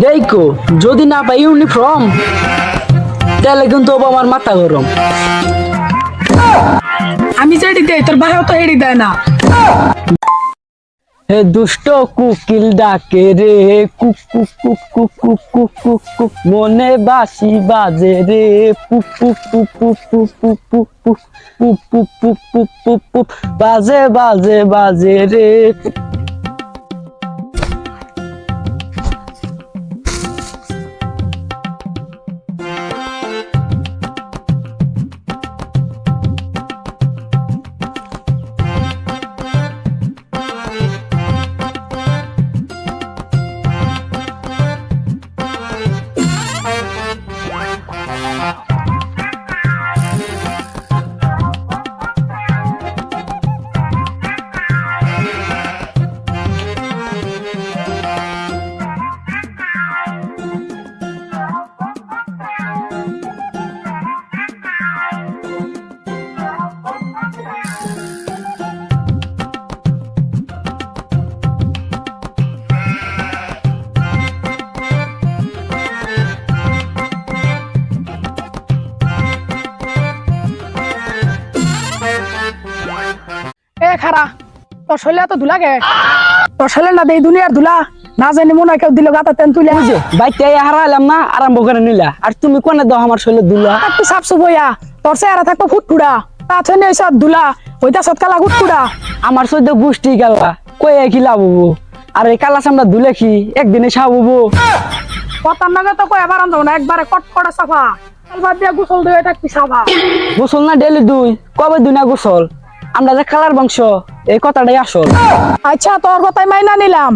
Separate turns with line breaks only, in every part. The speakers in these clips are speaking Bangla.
দেখো যদি না পাই ইউনিফর্ম তাহলে কিন্তু আমার মাথা গরম
আমি যেটি দেই তোর ভাইও তো হেডি দেয় না
হে দুষ্ট কুকিল ডাকে রে কুক কুক কুক কুক কুক কুক কুক কুক মনে বাসি বাজে রে পুক পুক পুক পুক পুক পুক পুক পুক পুক পুক পুক পুক পুক পুক বাজে বাজে বাজে রে
¡Gracias! খারা। তোর শৈলে তো ধুলা গে? তোর শৈলে না দেই দুনিয়ার ধুলা। না জানি মনে কেউ দিল গাতা তেন তুলে
বুঝে বাইতে হারাইলাম না আরম্ভ করে নিলা। আর তুমি কোনে দাও আমার শৈলে দুলা
একটু সাপ সুবইয়া তোর চেহারা থাকব ফুটফুড়া তা থনে সব ধুলা? ওইটা সৎ কালা গুটকুড়া
আমার সদ্য গোষ্ঠী গেলা কয়ে কি লাভ হব? আর এই কালা চামড়া দুলে কি? একদিনে সাব হব?
কথার নাগে তো কই আবার আনতো না একবারে কট কটা সাফা গোসল দিয়ে থাকবি সাফা।
গোসল না ডেলি দুই কবে দুই না গোসল? আমরা যে কালার বংশ এই কথাটাই আসল।
আচ্ছা তোর কথাই মাইনা নিলাম।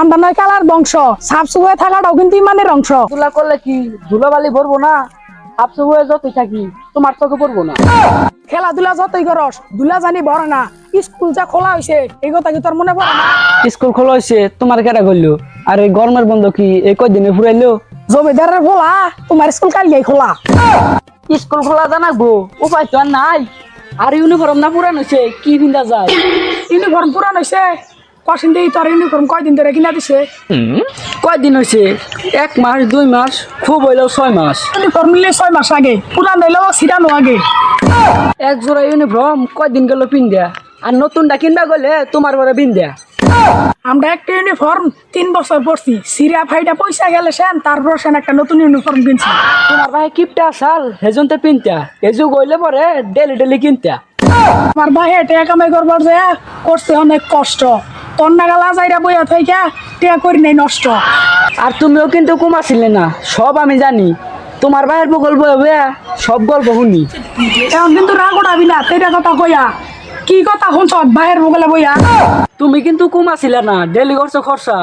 আমরা নয় কালার বংশ সাপ সুবয়ে থাকাটাও কিন্তু ইমানের অংশ।
ধুলা করলে কি ধুলাবালি ভরবো না? আপসু যতই থাকি তোমার চোখে পড়ব না।
খেলাধুলা যতই করস দুলা জানি বড় না। স্কুল যা খোলা হয়েছে এই কথা কি তোর মনে পড়ে না?
স্কুল খোলা হয়েছে তোমার কেটা করল আর এই গরমের বন্ধ কি এই কয়দিনে ফুরাইলো?
জমিদারের খোলা তোমার স্কুল কাল গিয়ে খোলা।
স্কুল খোলা জানাব উপায় তো আর নাই। আর ইউনিফর্ম না পুরান হয়েছে কি পিন্ধা যায়?
ইউনিফর্ম পুরান হয়েছে কষিন দিয়ে তোর ইউনিফর্ম কয়দিন ধরে কিনা দিছে?
কয়দিন হয়েছে এক মাস দুই মাস খুব হইলেও ছয় মাস।
ইউনিফর্ম নিলে ছয় মাস আগে পুরান হইলেও সিরানো আগে।
এক জোড়া ইউনিফর্ম কয়দিন গেল পিন্ধা আর নতুনটা কিনবা গেলে তোমার পরে পিন্ধা
আমরা একটা ইউনিফর্ম তিন বছর পরছি। সিরা ফাইটা পয়সা গেলে সেন তারপর সেন একটা নতুন ইউনিফর্ম কিনছি।
তোমার ভাই কিপটা সাল হেজন তো পিনতা হেজু গইলে পরে ডেলি ডেলি কিনতা
আমার ভাই টেয়া কামাই করবার যে করছে অনেক কষ্ট। নাগালা যাইরা বইয়া থাইকা টেয়া করি নাই নষ্ট।
আর তুমিও কিন্তু কমাছিলে না সব আমি জানি। তোমার ভাইয়ের প্রকল্প হবে সব গল্প শুনি।
এখন কিন্তু রাগ উঠাবি না তেটা কথা কইয়া। কি কথা শুনছ? ভাইয়ের বগলে বইয়া।
তুমি কিন্তু কমাছিলে না ডেলি করছ খরচা।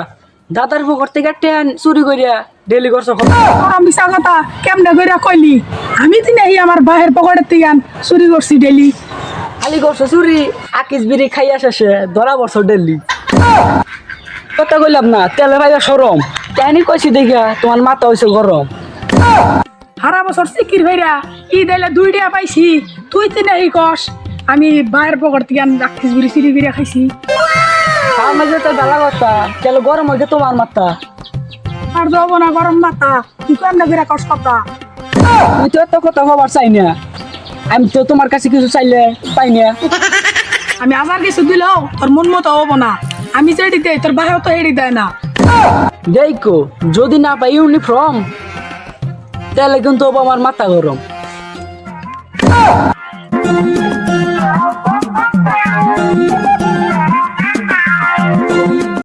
দাদার পকর থেকে টেন চুরি করিয়া ডেলি করছ খরচা
মিশা কথা কেমনে কইরা কইলি? আমি দিন এই আমার ভাইয়ের পকেটের থেকে চুরি করছি ডেলি
খালি করছ চুরি আকিস বিড়ি খাইয়া শেষে ধরা পড়ছো ডেলি কথা কইলাম না তেলে ভাইয়া সরম তাইনি কইছি দেখা তোমার মাথা হয়েছে গরম
সারা বছর সিকির ভাইরা ই দিলে দুই পাইছি। তুই তিনে এই কস। আমি ভাইয়ের পকেট থেকে আমি রাখিস বিড়ি চুরি করে খাইছি।
আমার মাঝে তো ডালা কথা তেলে গরম হয়েছে তোমার মাথা।
আর যাব না গরম মাথা তুই কেমনে করে কস কথা?
তুই তো এত কথা হবার চাই না। আমি তো তোমার কাছে কিছু চাইলে পাই না।
আমি আবার কিছু দিলেও তোর মন মতো হব না। আমি যেটি দেই তোর ভাইও তো হেডি দেয় না।
দেখো যদি না পাই ইউনিফর্ম তাহলে কিন্তু আমার মাথা গরম।